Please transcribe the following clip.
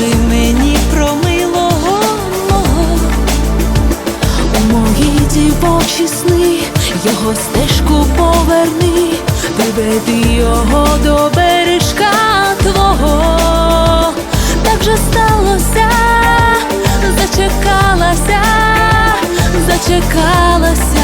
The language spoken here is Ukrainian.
мені про милого мого. У мої дівочі сни його стежку поверни, приведи його до бережка твого. Так же сталося, зачекалася, зачекалася.